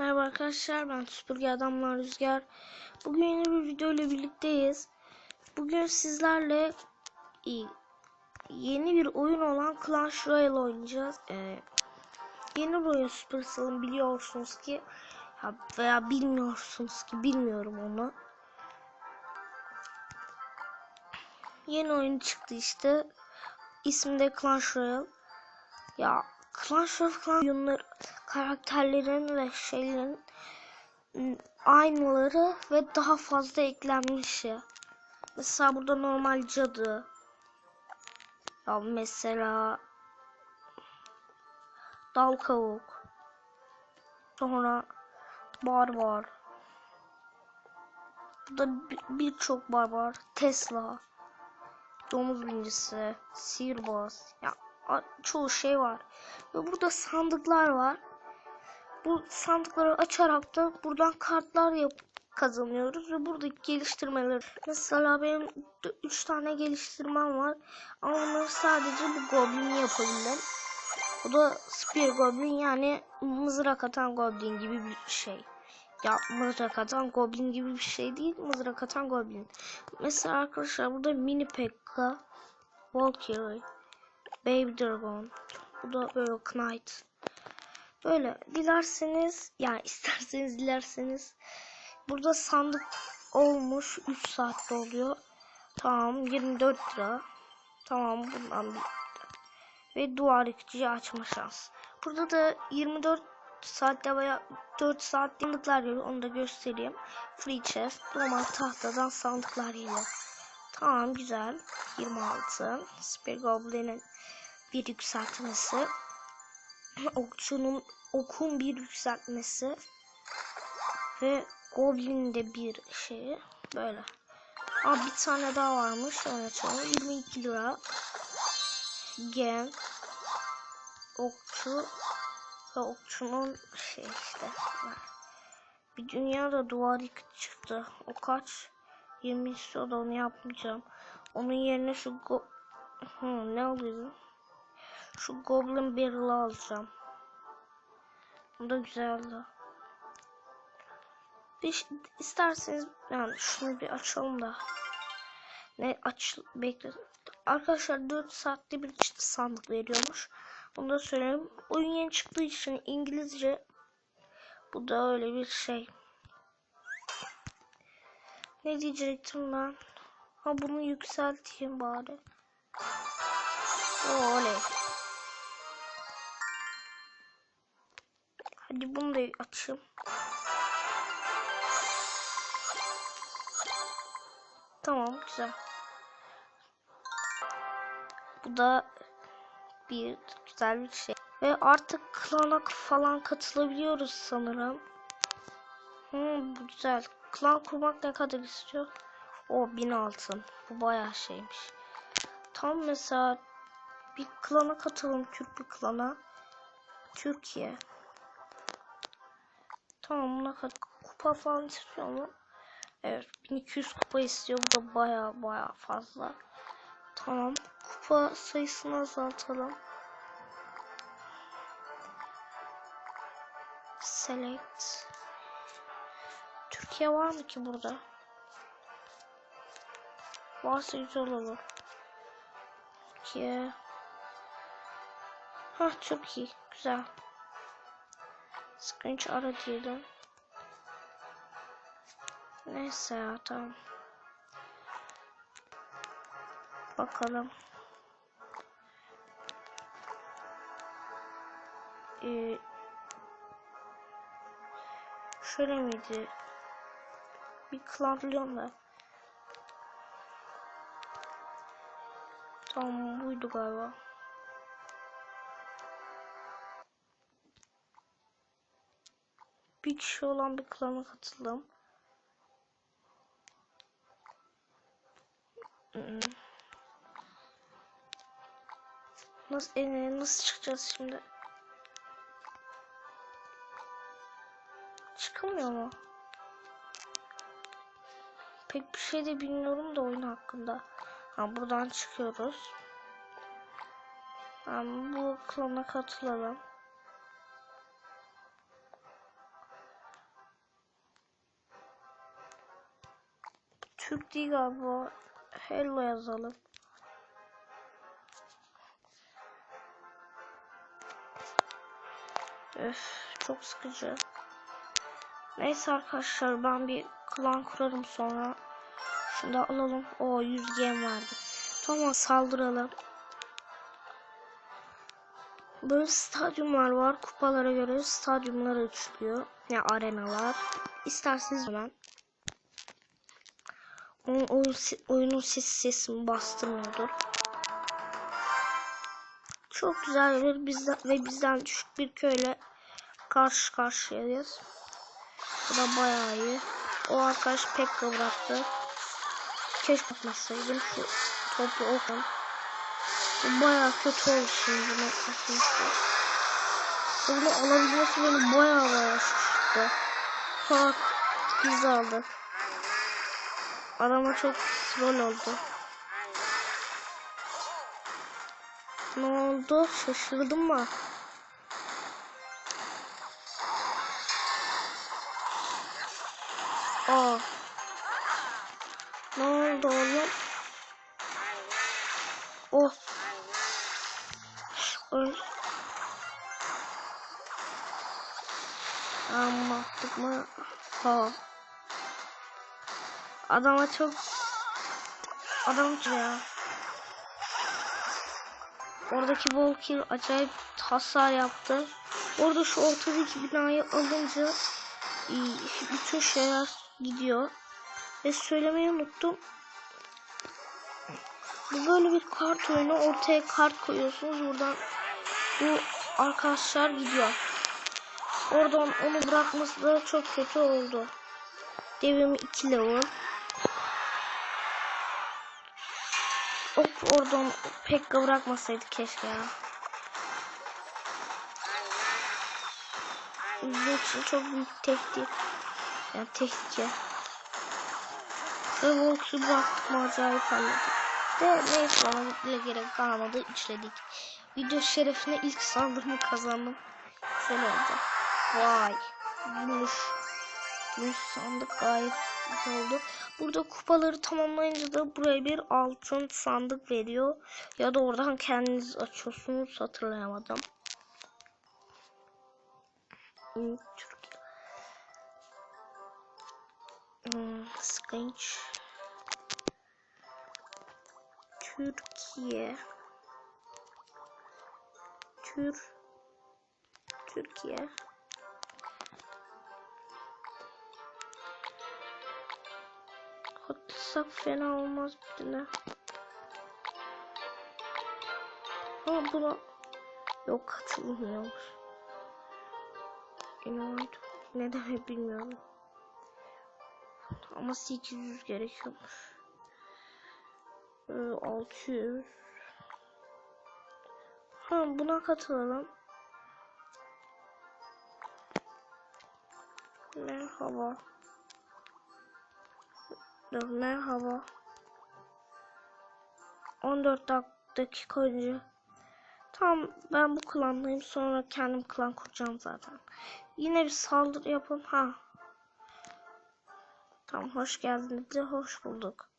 Merhaba arkadaşlar ben Süpürge Adamlar Rüzgar. Bugün yeni bir video ile birlikteyiz. Bugün sizlerle yeni bir oyun olan Clash Royale oynayacağız. Ee, yeni bir oyun Supercell'ın biliyorsunuz ki ya veya bilmiyorsunuz ki bilmiyorum onu. Yeni oyun çıktı işte. İsmi de Clash Royale. Ya Clash of Clans oyunları karakterlerin ve şeylerin aynıları ve daha fazla eklenmiş ya. Mesela burada normal cadı. Ya mesela dal kavuk. Sonra barbar. Burada bir- birçok barbar. Tesla. Domuz binicisi. Sihirbaz. Ya çoğu şey var. Ve burada sandıklar var. Bu sandıkları açarak da buradan kartlar yap kazanıyoruz ve buradaki geliştirmeler. Mesela benim 3 tane geliştirmem var. Ama onları sadece bu goblini yapabildim. Bu da spear goblin yani mızrak atan goblin gibi bir şey. Ya mızrak atan goblin gibi bir şey değil. Mızrak atan goblin. Mesela arkadaşlar burada mini pekka, Valkyrie, Baby Dragon. Bu da böyle Knight. Böyle dilerseniz yani isterseniz dilerseniz burada sandık olmuş 3 saatte oluyor. Tamam 24 lira. Tamam bundan bir ve duvar yıkıcıyı açma şansı. Burada da 24 saatte veya 4 saat sandıklar geliyor. Onu da göstereyim. Free chest. Normal tahtadan sandıklar geliyor. Tamam güzel. 26. Spear Goblin'in bir yükseltmesi. Okçunun okun bir yükseltmesi. Ve Goblin'in de bir şeyi. Böyle. Aa, bir tane daha varmış. Onu açalım. 22 lira. Gem. Okçu. Ve okçunun şey işte. Bir dünyada duvar yıkıcı çıktı. O kaç? 20 istiyor da onu yapmayacağım. Onun yerine şu go... Hı, ne alıyorum? Şu Goblin Barrel'ı alacağım. Bu da güzeldi. Bir, isterseniz yani şunu bir açalım da. Ne aç bekle. Arkadaşlar 4 saatte bir sandık veriyormuş. Bunu da söyleyeyim. Oyun yeni çıktığı için İngilizce bu da öyle bir şey. Ne diyecektim ben? Ha bunu yükselteyim bari. Oley. Hadi bunu da açayım. Tamam güzel. Bu da bir güzel bir şey. Ve artık klana falan katılabiliyoruz sanırım. Hmm, bu güzel. Klan kurmak ne kadar istiyor? O bin altın. Bu bayağı şeymiş. Tam mesela bir klana katalım. Türk bir klana. Türkiye. Tamam buna kat kupa falan istiyor mu? Evet 1200 kupa istiyor. Bu da bayağı bayağı fazla. Tamam. Kupa sayısını azaltalım. Select. Türkiye var mı ki burada? Varsa güzel olur. Türkiye. Hah çok iyi. Güzel. Screenshot ara diyelim. Neyse ya tamam. Bakalım. Ee, şöyle miydi? Bir klanlıyorum da. Tamam buydu galiba. Bir kişi olan bir klana katıldım. Nasıl e, nasıl çıkacağız şimdi? Çıkamıyor mu? Pek bir şey de bilmiyorum da oyun hakkında. Ha, buradan çıkıyoruz. Ben bu klana katılalım. Türk değil galiba. Hello yazalım. Öf çok sıkıcı. Neyse arkadaşlar ben bir klan kurarım sonra. Şunu da alalım. O 100 gem verdi. Tamam saldıralım. Böyle stadyumlar var. Kupalara göre stadyumlar açılıyor. Ya arenalar. İsterseniz hemen. Oyun, se- oyunun sesi sesimi bastırmıyordur. Çok güzel bir bizden ve bizden düşük bir köyle karşı karşıyayız. Bu da bayağı iyi. O arkadaş pek bıraktı. Keşke atmasaydım şu topu okun. Bu bayağı kötü şimdi bunu atmıştı. Bunu alabilmesi beni bayağı bayağı şaşırttı. Ha, biz aldı. Adama çok troll oldu. Ne oldu? Şaşırdın mı? Aa. Ne oldu oğlum? Oh. Öl. Ama attık mı? Ha. Adama çok adam ya. Oradaki Volker acayip hasar yaptı. Orada şu ortadaki binayı alınca bütün şeyler gidiyor. Ve söylemeyi unuttum. Bu böyle bir kart oyunu. Ortaya kart koyuyorsunuz. Buradan bu arkadaşlar gidiyor. Oradan onu bırakması da çok kötü oldu. Devimi 2 level. Hop oradan Pekka bırakmasaydı keşke ya. Bizim için çok büyük tehdit. Yani tehlike. Ve Volks'u bıraktık mı acayip hallettik. De neyse ona bile gerek kalmadı içledik. Video şerefine ilk sandığımı kazandım. Güzel oldu. Vay. Gümüş. Gümüş sandık gayet güzel oldu. Burada kupaları tamamlayınca da buraya bir altın sandık veriyor. Ya da oradan kendiniz açıyorsunuz hatırlayamadım. Hmm, Hmm. Türkiye. Tür. Türkiye. Katılsak fena olmaz birine. Ama buna yok katılmıyormuş. İnanamadım. Ne demek bilmiyorum. Ama 800 gerekiyormuş. Ee, 600. Ha buna katılalım. Merhaba. Dur merhaba. 14 dak- dakika önce. Tamam ben bu klandayım sonra kendim klan kuracağım zaten. Yine bir saldırı yapın ha. Tamam hoş geldiniz hoş bulduk.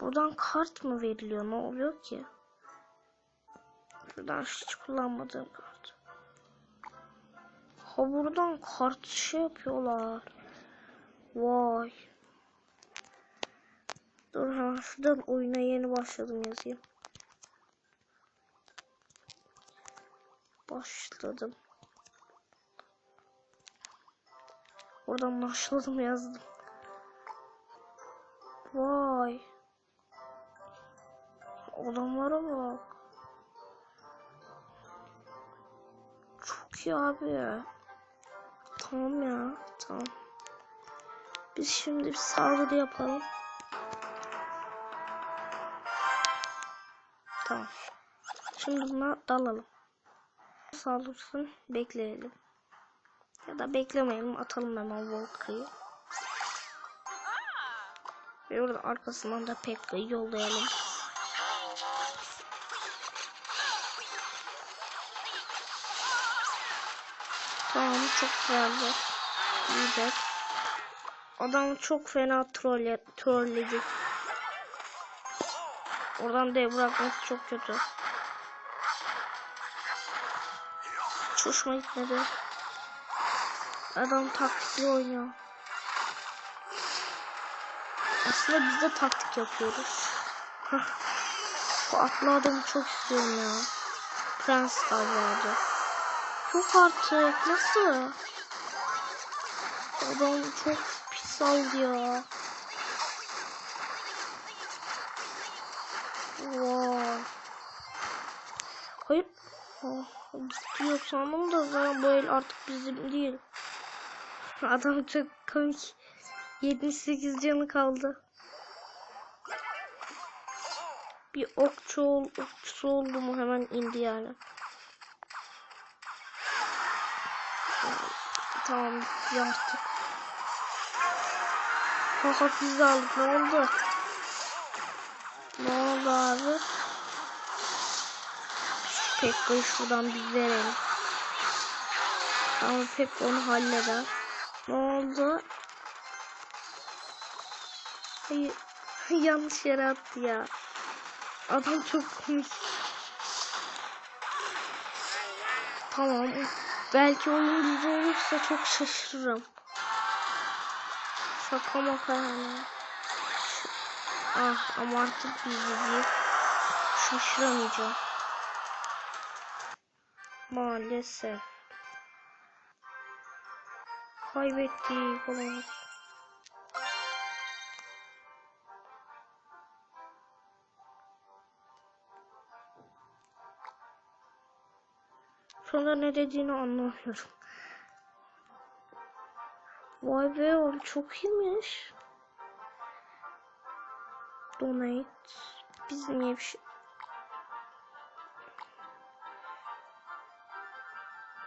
Buradan kart mı veriliyor? Ne oluyor ki? Şuradan hiç kullanmadığım kart. Ha buradan kart şey yapıyorlar. Vay. Dur hemen şuradan oyuna yeni başladım yazayım. Başladım. Oradan başladım yazdım. Vay. Adamlara bak. Çok iyi abi. Tamam ya. Tamam. Biz şimdi bir saldırı yapalım. Tamam. Şimdi buna dalalım. Saldırsın. Bekleyelim. Ya da beklemeyelim. Atalım hemen Volka'yı. Ve orada arkasından da Pekka'yı yollayalım. Tamam çok güzeldi. Güzel. Adam çok fena trolle, trolledik. Oradan dev bırakması çok kötü. Hiç gitmedi. Adam taktikli oynuyor. Aslında biz de taktik yapıyoruz. Hah. Bu atlı adamı çok istiyorum ya. Prens galiba adı. Yok artık. Nasıl? Adam çok pis aldı ya. Vay. Hayır. Oh, gidiyor sandım da zaten bu el artık bizim değil. Adam çok komik. 78 canı kaldı. Bir okçu ol, okçusu oldu mu hemen indi yani. Tamam artık. Fakat biz de aldık ne oldu? Ne oldu abi? Şu Pekka'yı şuradan biz verelim. Ama Pekka onu halleder. Ne oldu? Hayır. Yanlış yere attı ya. Adam çok komik. Tamam. Belki oyun bizde olursa çok şaşırırım. Şaka maka yani. Ah ama artık değil. Şaşıramayacağım. Maalesef. Kaybettik olamaz. Sonra ne dediğini anlamıyorum. Vay be oğlum çok iyiymiş. Donate. Biz niye bir şey...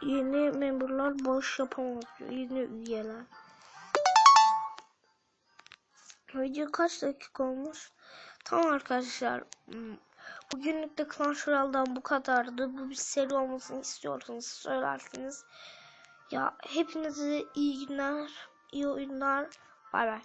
Yeni memberlar bağış yapamaz. Yeni üyeler. Video kaç dakika olmuş? Tamam arkadaşlar. Hmm, Bugünlük de Clash Royale'dan bu kadardı. Bu bir seri olmasını istiyorsanız söylersiniz. Ya hepinize iyi günler, iyi oyunlar. Bay bay.